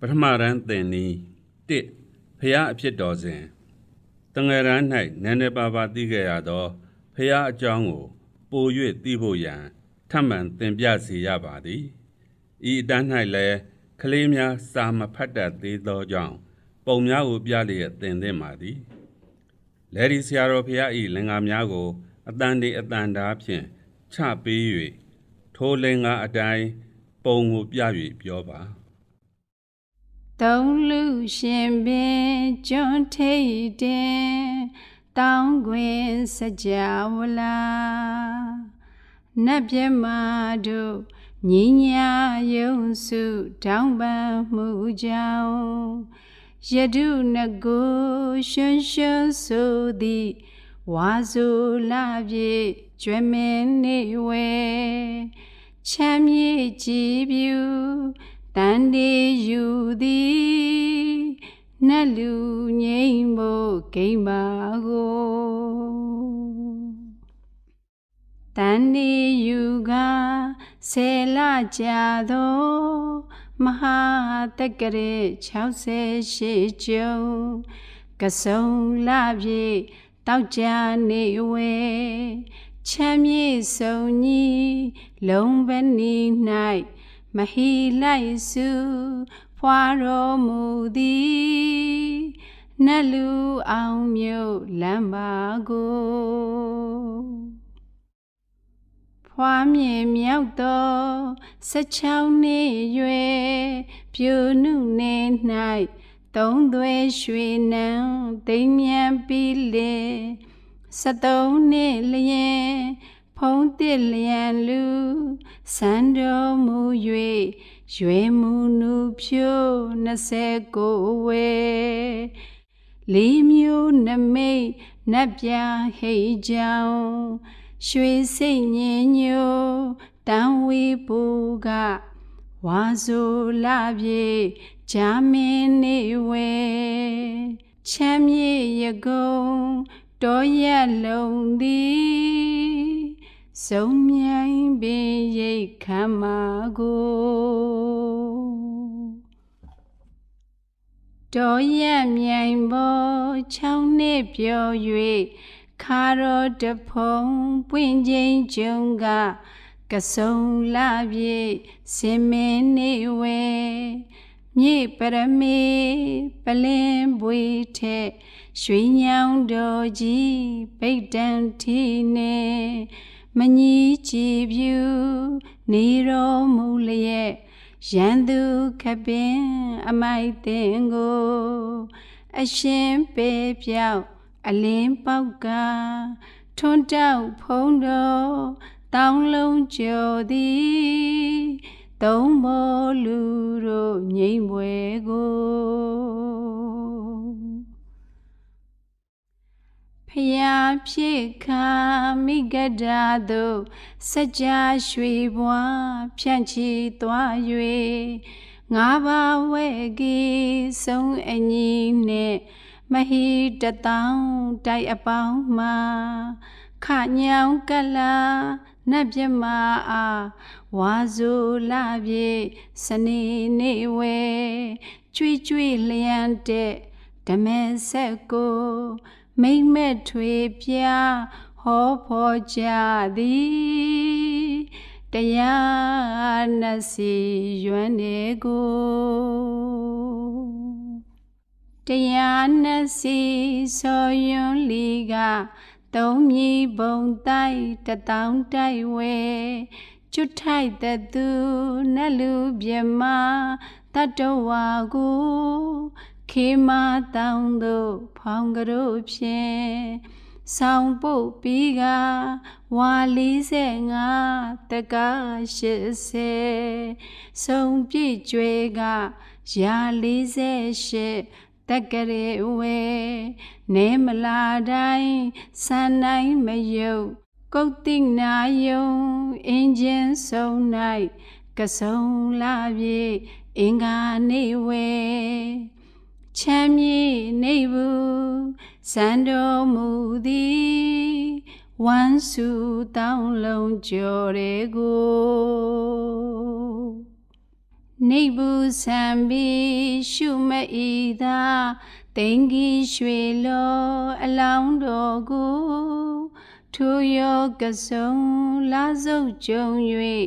ပထမရန်သင်နီ1ဖျားအဖြစ်တော်စဉ်တငယ်ရန်၌နည်းနည်းပါးပါးသိခဲ့ရသောဖျားအကြောင်းကို ပို၍သိဖို့ရန်ထပ်မံသင်ပြစေရပါသည်ဤအတန်း၌လည်းကလေးများစာမဖတ်တတ်သေးသောကြောင့်ပုံများကိုပြလျက်သင်သင့်ပါသည်လေဒီဆရာတော်ဖျားဤလင်္ကာများကိုအတန်ဒီအတန်ဓာဖြင့်ချပေး၍ထိုလင်္ကာအတိုင်းပုံကိုပြ၍ပြောပါ သုံးလူရှင်ပင်ကျွန်းထိတ်တင်တောင်းခွင်စကြဝဠာနတ်ပြမတို့ညီညာယုံစုတောင်းပန်မှုကြောင့်ယတုနကိုရွှွန်းရွှွန်းဆိုသည်ဝါဆိုလာပြေကျွဲမင်းနေဝဲချမ်းမြေကြည်ပြူ တန်ဒီယူသည်နတ်လူငိမ့်ဖို့ဂိမ်းပါကိုတန်ဒီယူကဆယ်လကြာသောမဟာတက္ကရေ68ကျုံကစုံလာပြေတောက်ကြနေဝဲချမ်းမြေဆုံကြီးလုံးပနီ၌ မဟီလိုက်စုဖွာတော်မူသည်နတ်လူအောင်မြို့လမ်းပါကိုဖွာမြေမြောက်သော16နှစ်ရွယ်ပြူနုနေ၌သုံးသွဲရွှေနံသိမ်းမြန်ပြီးလေ73နှစ်လျင် ဖုံးတစ်လျံလူစံတော်မူ၍ရွယ်မူနုဖြိုး29ဝဲလေးမျိုးနမိတ်နတ်ပြဟိတ်ကြောင်ရွှေစိတ်ညင်ညိုတန်ဝီပူကဝါဆိုလာပြေဂျာမင်းနေဝဲချမ်းမြေရကုံတော်ရက်လုံးသည် စုံမြိုင်ပင်ရိတ်ခံမာကိုတော်ရက်မြိုင်ပေါ်ချောင်းနှစ်ပြော၍ခါတော်တဖုံပွင့်ချင်းကျုံကကစုံလာပြေစင်မင်းနေဝဲမြေပရမေပလင်ပွေထက်ရွှေညောင်တော်ကြီးပိတ်တန်ထီနေ မကြီးကြည်ပြူနေတော်မူလျက်ရန်သူခပင်အမိုက်တင်ကိုအရှင်ပေပြောက်အလင်းပေါက်ကထွန်းတောက်ဖုံးတော်တောင်းလုံးကျော်သည်သုံးမောလူတို့ငိမ့်ပွဲကို ဖျားဖြစ်ခါမိဂဒာတို့စကြရွှေဘွားဖြန့်ချီသွား၍ငါးပါးဝဲကြီးဆုံးအညီနဲ့မဟီတတောင်တိုက်အပေါင်းမှာခညောင်ကလာနတ်ပြမအားဝါဇူလာပြေစနေနေဝဲကျွေးကျွေးလျံတဲ့ဓမဲဆက်ကို မိမ့်မဲ့ထွေပြဟောဖော်ကြသည်တရားနစီရွမ်းနေကိုတရားနစီဆောယွန်းလီကသုံးမြီဘုံတိုက်တတောင်းတိုက်ဝဲကျွတ်ထိုက်တဲ့သူနတ်လူပြမတတ္တဝါကို ခေမတောင်းတို့ဖောင်ကရုဖြင့်ဆောင်ပုတ်ပြီးကဝါ45တကား80စုံပြည့်ကျွဲကရာ48တက်ကရေဝဲနေမလာတိုင်းစံနိုင်မယုတ်ကုတ်တိနာယုံအင်းချင်းဆုံ၌ကစုံလာပြေအင်္ဂါနေဝဲ ချမ်းမြေနေဘူးစံတော်မူသည်ဝမ်းစုတောင်းလုံးကြော်ရဲကိုနေဘူးဆံပြီးရှုမဤသာတိန်ကြီးရွှေလောအလောင်းတော်ကိုထိုယောကစုံလာစုပ်ကြုံ၍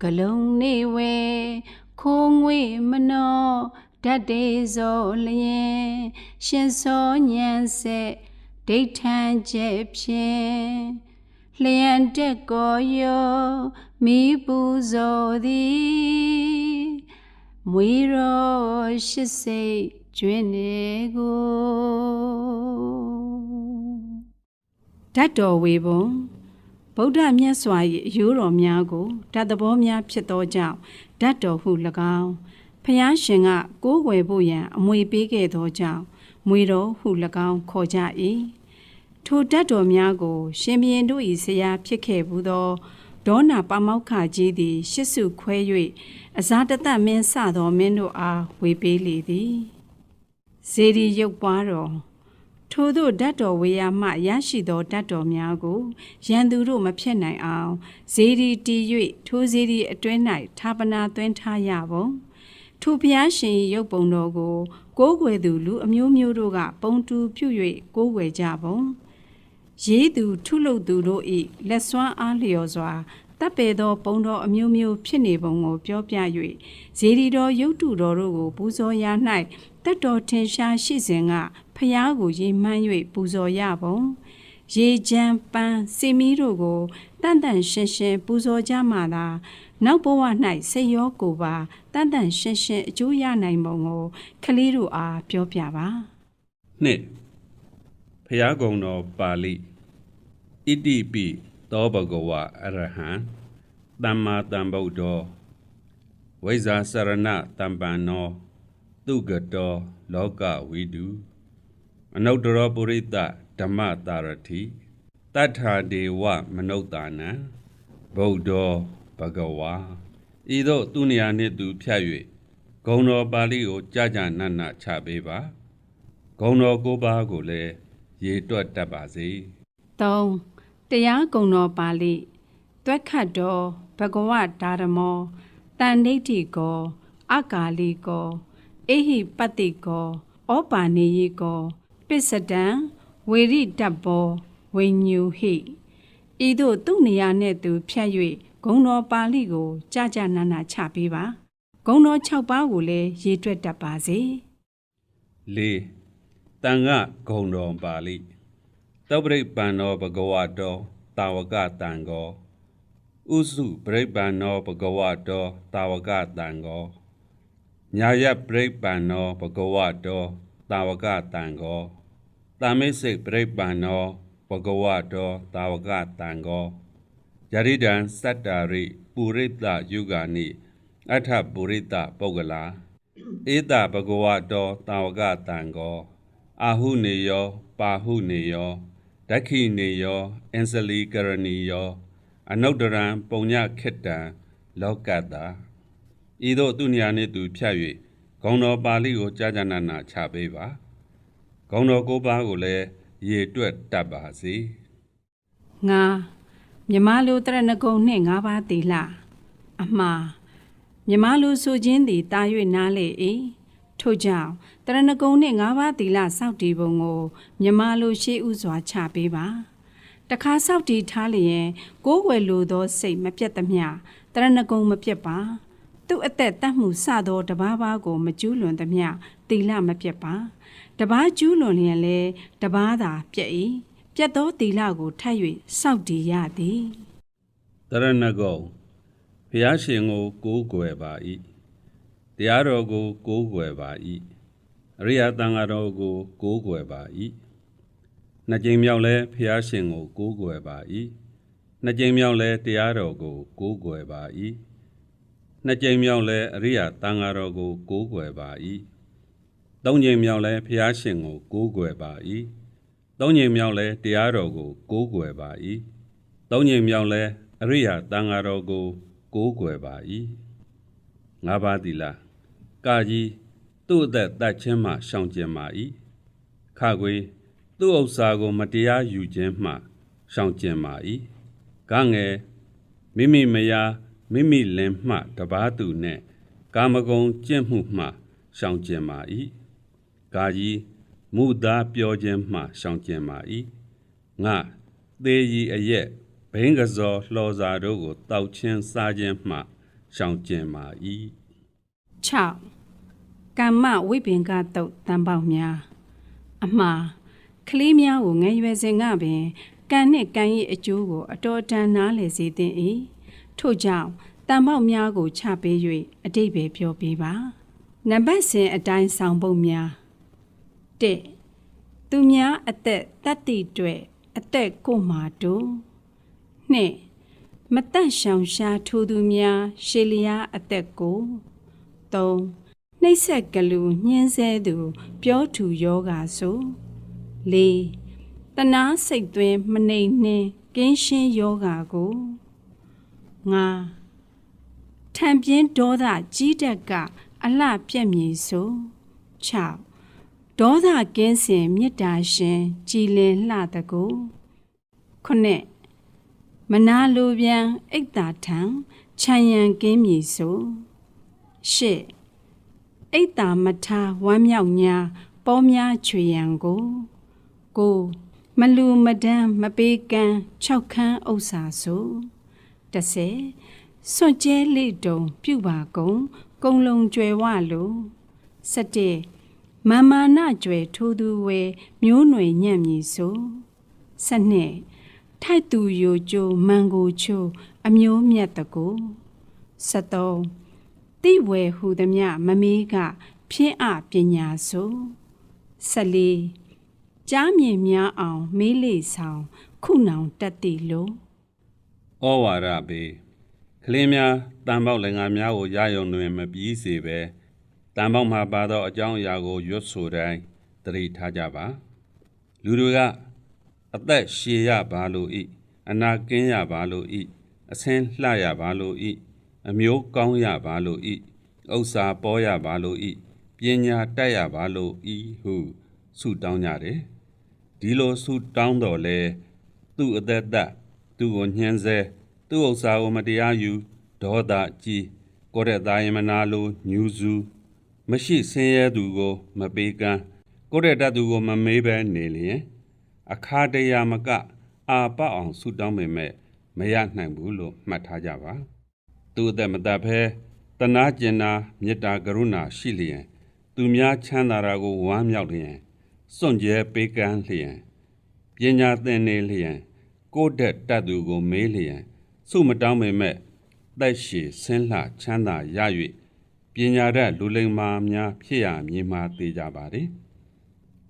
ဂလုံးနေဝဲခိုးငွေမနော ဓာတ်တေဇောလျင်ရှင်စောညံဆက်ဒိဋ္ဌံကျက်ဖြင့်လျံတက်ကိုယောမိပူဇော်သည်မွေရောရှိစိတ်ကျွင်းနေကိုဓာတ်တော်ဝေဘုံဗုဒ္ဓမြတ်စွာ၏အယိုးတော်များကိုဓာတ်သဘောများဖြစ်သောကြောင့်ဓာတ်တော်ဟု၎င်း ဖျားရှင်ကကိုးကွယ်ဖို့ရန်အမွေပေးခဲ့သောကြောင့်မွေတော်ဟု၎င်းခေါ်ကြ၏ထိုဓာတ်တော်များကို ရှင်ဘုရင်တို့၏ဆရာဖြစ်ခဲ့ဘူးသောဒေါနာပမောက္ခကြီးသည် ရှစ်စုခွဲ၍အဇာတတမင်းစသောမင်းတို့အားဝေပေးလေသည်ဇေဒီရုပ်ပွားတော်ထို့သောဓာတ်တော်ဝေယမှရရှိသောဓာတ်တော်များကိုရန်သူတို့မဖြတ်နိုင်အောင်ဇေဒီတီ၍ထိုဇေဒီအတွင်း၌ဌာပနာသွင်းထားရပုံ ထိုဘုရားရှင်၏ရုပ်ပုံတော်ကို ကိုးကွယ်သူလူအမျိုးမျိုးတို့က ပုံတူပြု၍ကိုးကွယ်ကြပုံရေးသူထုလုပ်သူတို့၏လက်စွမ်းအားလျော်စွာတပ်ပေသောပုံတော်အမျိုးမျိုးဖြစ်နေပုံကိုပြောပြ၍ဇေဒီတော်ရုပ်တုတော်တို့ကို ပူဇော်ရာ၌တက်တော်ထင်ရှားရှိစဉ်ကဖျားကိုရေမှန်း၍ပူဇော်ရပုံရေချမ်းပန်းစီမီတို့ကိုတန်တန်ရှင်းရှင်းပူဇော်ကြမှသာ နောက်ဘဝ၌စိတ်ရောကိုယ်ပါတန်တန်ရှင်းရှင်းအကျိုးရနိုင်ပုံကိုကလေးတို့အားပြောပြပါနှစ်ဖျားကုံတော်ပါဠိဣတိပိသောဘဂဝအရဟံသမ္မာသမ္ဗုဒ္ဓောဝိဇာစရဏတမ္ပန္နောသူကတောလောကဝိတုအနုတ္တရောပုရိသဓမ္မတာရတိတတ္ထာဒေဝမနုဿာနံဗုဒ္ဓော ဘဂဝါဤသို့သူနေရာနှင့်သူဖြတ်၍ဂုံတော်ပါဠိကိုကြာကြာနတ်နတ်ချပေးပါဂုံတော်ကိုးပါးကိုလည်းရေတွက်တတ်ပါစေ3တရားကုံတော်ပါဠိတွက်ခတ်တော်ဘဂဝဒါရမောတန်ဋိဋ္ဌိကောအကာလီကောအေဟိပတ္တိကောဩပါနေယိကောပစ္စဒံဝေရိတ္ဘောဝိညူဟိဤသို့သူ့နေရာနှင့်သူဖြတ်၍ ဂုံတော်ပါဠိကိုကြာကြာနာနာချပေးပါဂုံတော်6ပါးကိုလည်းရေတွက်တတ်ပါစေ၄တန်ခဂုံတော်ပါဠိတောပရိပ္ပန္နောဘဂဝတောတာဝကတံကောဥစုပရိပ္ပန္နောဘဂဝတောတာဝကတံကောညာယပရိပ္ပန္နောဘဂဝတောတာဝကတံကောတာမိစိတ်ပရိပ္ပန္နောဘဂဝတောတာဝကတံကော ယရိဒံစတ္တာရိပုရိတယုဂာနိအထပုရိတပုဂ္ဂလာဧတဘဂဝတောတာဝကတံကောအာဟုနေယောပါဟုနေယောဒက္ခိနေယောအင်္စလီကရဏီယောအနုတ္တရံပုံညခိတံလောကတ္တာဤသို့သူညာနှင့်သူဖြတ်၍ဂုံတော်ပါဠိကိုကြာကြာနာနာချပေးပါဂုံတော်ကိုးပါးကိုလည်းရေတွက်တတ်ပါစေငါ မြမလိုတရဏဂုံနှင့်ငါးပါးတီလာအမှားမြမလိုဆိုခြင်းသည်တာ၍နားလေ၏ထို့ကြောင့်တရဏဂုံနှင့်ငါးပါးတီလာစောက်တီပုံကိုမြမလိုရှေးဥစွာချပေးပါတခါစောက်တီထားလျင်ကိုးွယ်လိုသောစိတ်မပြတ်သမျှတရဏဂုံမပြတ်ပါသူ့အသက်တတ်မှုစသောတဘာဘာကိုမကျူးလွန်သမျှတီလာမပြတ်ပါတဘာကျူးလွန်လျင်လဲတဘာသာပြတ်၏ ပြတ်သောတီလာကိုထပ်၍စောက်တီရသည်တရဏဂုံဘုရားရှင်ကို ကိုးကွယ်ပါ၏တရားတော်ကို ကိုးကွယ်ပါ၏အရိယသံဃာတော်ကို ကိုးကွယ်ပါ၏နှစ်ကြိမ်မြောက်လဲဘုရားရှင်ကို ကိုးကွယ်ပါ၏နှစ်ကြိမ်မြောက်လဲတရားတော်ကို ကိုးကွယ်ပါ၏နှစ်ကြိမ်မြောက်လဲအရိယသံဃာတော်ကို ကိုးကွယ်ပါ၏သုံးကြိမ်မြောက်လဲဘုရားရှင်ကို ကိုးကွယ်ပါ၏ သုံးကြိမ်မြောက်လဲတရားတော်ကိုကိုးကွယ်ပါ၏သုံးကြိမ်မြောက်လဲအရိယသံဃာတော်ကိုကိုးကွယ်ပါ၏ငါးပါးသီလကာကြီးသူ့အသက်တတ်ခြင်းမှရှောင်ကျင်ပါ၏ခခွေသူ့ဥစ္စာကို မတရားယူခြင်းမှရှောင်ကျင်ပါ၏ဂငယ်မိမိမယားမိမိလင်မှတပားသူနှင့်ကာမဂုဏ်ကျင့်မှုမှရှောင်ကျင်ပါ၏ကာကြီး မူသားပြောခြင်းမှရှောင်ကျင်ပါ၏ငါသေးရီအရက်ဘိန်းကစောလှော်စာတို့ကိုတောက်ချင်းစားခြင်းမှရှောင်ကျင်ပါ၏6ကမ္မဝိပင်ကတုတ်တန်ပေါက်များအမှားကလေးများကိုငယ်ရွယ်စဉ်ကပင်ကံနှင့်ကံ၏အကျိုးကိုအတော်တန်နားလည်စေသင့်၏ထို့ကြောင့်တန်ပေါက်များကိုချပေး၍အတိတ်ပဲပြောပေးပါနံပါတ်စဉ်အတိုင်းဆောင်ပုတ်များ 1သူများအသက်တတ္တိတွေ့အသက်ကိုမာတို့2မတန့်ရှောင်ရှားထိုသူများရှေလျားအသက်ကို3နှိမ့်ဆက်ကလူညှင်းဆဲသူ ပြောထူယောဂါဆို4တနာစိတ်သွင်းမနှိမ်နှင်းကင်းရှင်းယောဂါကို5ထံပြင်းဒေါသကြီးတက်က အလှပြက်မြေဆို6 ဒေါသကင်းစင်မေတ္တာရှင်ကြည်လင်လှတကူ9မနာလိုပြန်အိတ်တာထံခြံရန်ကင်းမြေဆိုရှစ်အိတ်တာမထားဝမ်းမြောက်ညာပေါ်များချွေရန်ကိုကိုမလူမဒန်းမပေးကမ်း၆ခန်းဥစ္စာဆို30စွန့်ကျဲလိတုံ ပြုပါကုန်ကုံလုံးကျွယ်ဝလို17 မမ္မာနကျွယ်ထိုးသူဝဲမျိုးနွယ်ညံ့မည်ဆို12ထိုက်သူယိုကျိုမန်ကိုချိုအမျိုးမြတ်တကူ73တိဝဲဟူသည်မြမမေးကဖြင်းအပညာဆို14ကြားမြင်များအောင်မေးလေဆောင်ခုနောင်တက်တိလို့ဩဝါဒပေးကလေးများတန်ပေါက်လည်းငါများကိုရယုံတွင်မပြီးစေပဲ တန်ပေါက်မှာပါသောအကြောင်းအရာကိုရွတ်ဆိုတိုင်းသတိထားကြပါလူတွေကအသက်ရှည်ရပါလို့ဤအနာကင်းရပါလို့ဤအဆင်းလှရပါလို့ဤအမျိုးကောင်းရပါလို့ဤဥစ္စာပေါ်ရပါလို့ဤပညာတတ်ရပါလို့ဤဟုဆုတောင်းကြတယ်ဒီလိုဆုတောင်းတော်လဲသူ့အသက်သက်သူ့ကိုညှင်းဆဲသူ့ဥစ္စာကိုမတရားယူဒေါသကြီးကိုယ့်တဲ့သားရင်မနာလိုညူစု မရှိဆင်းရဲသူကို မပေးကမ်းကိုယ့်တဲ့တတ်သူကိုမမေးဘဲနေလျင် အခါတရာမက အာပအောင်ဆုတောင်းပေမဲ့မရနိုင်ဘူးလို့မှတ်ထားကြပါ သူ့အသက်မတတ်ဖဲတနာကျင်နာမေတ္တာကရုဏာရှိလျင် သူများချမ်းသာတာကိုဝမ်းမြောက်လျင်စွန့်ကြဲပေးကမ်းလျင်ပညာသင်နေလျင်ကိုယ့်တဲ့တတ်သူကိုမေးလျင်ဆုမတောင်းပေမဲ့သက်ရှည်ဆင်းလှချမ်းသာရ၍ ပညာတတ်လူလိမ္မာများဖြစ်ရမည်မှာသိကြပါသည်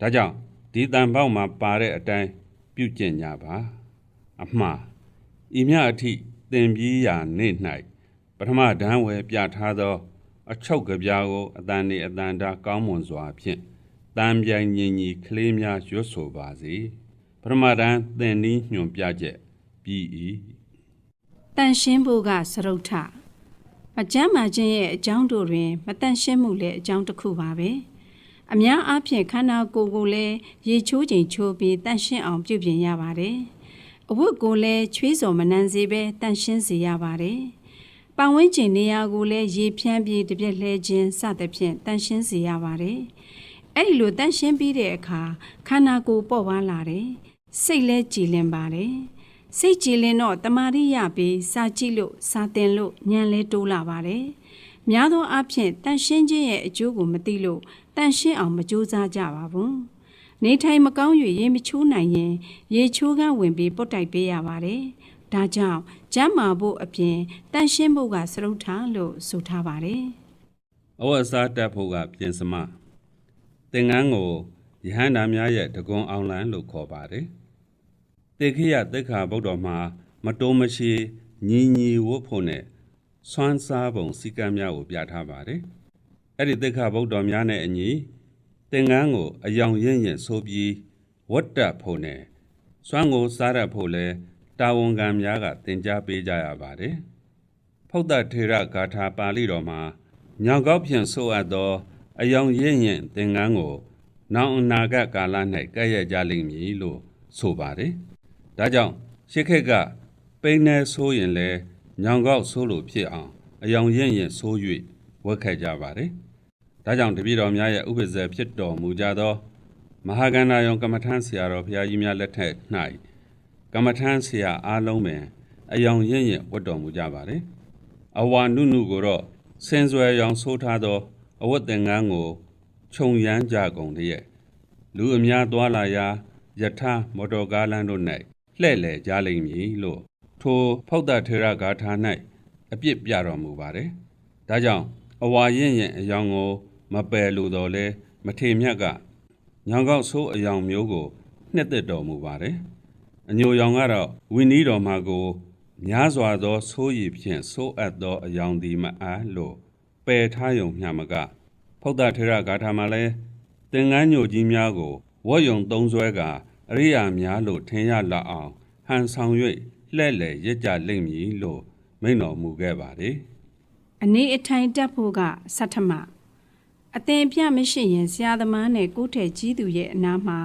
ဒါကြောင့်ဒီတန်ပေါက်မှာပါတဲ့အတိုင်းပြုကျင့်ကြပါအမှားဤမြအထိသင်ပြီးရာနေ့၌ပထမဒန်းဝယ်ပြထားသော အချုပ်ကြပြားကိုအတန်နေအတန်တာကောင်းမွန်စွာဖြင့်တန်ပြိုင်ညီညီကလေးများရွတ်ဆိုပါစေပထမဒန်းသင်နည်းညွှန်ပြချက်ပြီး၏တန်ရှင်းဖို့ကစရုပ်ထ မကြမ်းမာခြင်းရဲ့အကြောင်းတို့တွင်မတန်ရှင်းမှုလည်းအကြောင်းတစ်ခုပါပဲအများအားဖြင့်ခန္ဓာကိုယ်ကိုလည်းရေချိုးချိန်ချိုးပြီးတန်ရှင်းအောင်ပြုပြင်ရပါတယ်အဝတ်ကိုလည်းချွေးစော်မနှံစေပဲတန်ရှင်းစေရပါတယ်ပတ်ဝန်းကျင်နေရာကိုလည်းရေဖြန်းပြီးတပြက်လှဲခြင်းစသဖြင့်တန်ရှင်းစေရပါတယ်အဲ့ဒီလိုတန်ရှင်းပြီးတဲ့အခါခန္ဓာကိုယ်ပေါ့ပါလာတယ်စိတ်လည်းကြည်လင်ပါတယ် စိတ်ကြည်လင်တော့တမာရိရပြီးစာကြည့်လို့စာသင်လို့ဉာဏ်လဲတိုးလာပါတယ်။များသောအားဖြင့်တန်ရှင်းခြင်းရဲ့အကျိုးကိုမသိလို့တန်ရှင်းအောင်မကြိုးစားကြပါဘူး။နေထိုင်မကောင်း၍ရေမချိုးနိုင်ရင် ရေချိုးကန်းဝင်ပြီးပုတ်တိုက်ပေးရပါတယ်။ဒါကြောင့်ကျမ်းမာဖို့အပြင်တန်ရှင်းဖို့ကစရုပ်ထားလို့ဆိုထားပါတယ်။အဝတ်စားတက်ဖို့ကပြင်စမသင်္ကန်းကိုယဟန္တာများရဲ့တကွန်အောင်လန်လို့ခေါ်ပါတယ်။ တေခိယသက်ခါဗုဒ္ဓမှာ မတုံးမရှိညီညီဝတ်ဖို့နဲ့ဆွမ်းစားပုံစီကံများကိုပြထားပါတယ်။အဲ့ဒီသက်ခါဗုဒ္ဓများနဲ့အညီသင်္ကန်းကိုအယောင်ရင့်ရင့်ဆိုပြီးဝတ်တဖို့နဲ့ဆွမ်းကိုစားရဖို့လဲတာဝန်ခံများကသင်ကြားပေးကြရပါတယ်။ဖုဒ္ဒထေရဂါထာပါဠိတော်မှာညောင်ကောက်ဖြင့်ဆိုအပ်သော အယောင်ရင့်ရင့်သင်္ကန်းကို နောင်အနာဂတ်ကာလ၌ကဲ့ရဲ့ကြလိမ့်မည်လို့ဆိုပါတယ်။ ဒါကြောင့်ရှစ်ခက်ကပိန်းနေဆိုးရင်လဲညောင်ကောက်ဆိုးလို့ဖြစ်အောင်အယောင်ရင့်ရင်ဆိုး၍ဝတ်ခဲ့ကြပါတယ်။ဒါကြောင့်တပည့်တော်များရဲ့ဥပ္ပဇေဖြစ်တော်မူကြသော မဟာကန္နာယုံကမ္မထမ်းဆရာတော်ဘုရားကြီးများလက်ထက်၌ကမ္မထမ်းဆရာအားလုံးပင်အယောင်ရင့်ရင့်ဝတ်တော်မူကြပါတယ်။အဝါနုနုကိုတော့စင်စွယ်ရောင်ဆိုးထားသောအဝတ်သင်္ကန်းကိုခြုံရမ်းကြကုန်တည်းလူအများသွားလာရာယထာမော်တော်ကားလမ်းတို့၌ လှဲ့လေကြလိမ့်မည်လို့ထိုဖောက်တထေရဂါထာ၌အပြစ်ပြတော်မူပါတယ်။ဒါကြောင့်အဝါရင့်ရင့်အယောင်ကို မပယ်လိုတော်လဲမထေမြတ်ကညောင်ကောက်ဆိုးအယောင်မျိုးကိုနှစ်သက်တော်မူပါတယ်။အညိုရောင်ကတော့ဝိနည်းတော်မှာကိုများစွာသောဆိုးရည်ဖြင့်ဆိုးအပ်သောအယောင်ဒီမအားလို့ပယ်ထားယုံမျှမကဖုဒ္ဒထေရဂါထာမှာလဲသင်္ကန်းညိုကြီးများကိုဝတ်ယုံသုံးဆွဲက အရိယာများလို့ထင်ရလောက်အောင်ဟန်ဆောင်၍လှဲ့လေရစ်ကြလိမ့်မည်လို့မိန့်တော်မူခဲ့ပါတယ်အနေအထိုင်တက်ဖို့ကဆဋ္ဌမအသင်ပြမရှိရင်ဆရာသမားနဲ့ကိုယ်ထက်ကြီးသူရဲ့အနားမှာ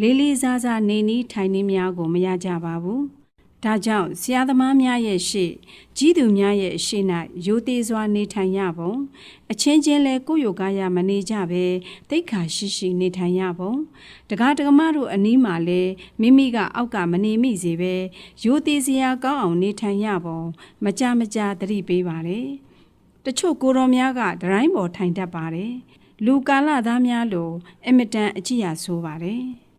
လေးလေးစားစားနေနီးထိုင်နေများကိုမရကြပါဘူး ဒါကြောင့်ဆရာသမားများရဲ့ရှေ့ကြီးသူများရဲ့ရှေ့၌ရိုသေစွာနေထိုင်ရပုံအချင်းချင်းလဲကိုယ့်ယောကားရမနေကြပဲတိတ်ခါရှိရှိနေထိုင်ရပုံတကားတကမတို့အနီးမှာလဲမိမိကအောက်ကမနေမိစေပဲရိုသေစရာကောင်းအောင်နေထိုင်ရပုံမကြမကြသတိပေးပါတယ်တချို့ကိုတော်များကဒတိုင်းပေါ်ထိုင်တတ်ပါတယ်လူကာလသားများလိုအင်မတန်အကြည့်ရဆိုးပါတယ်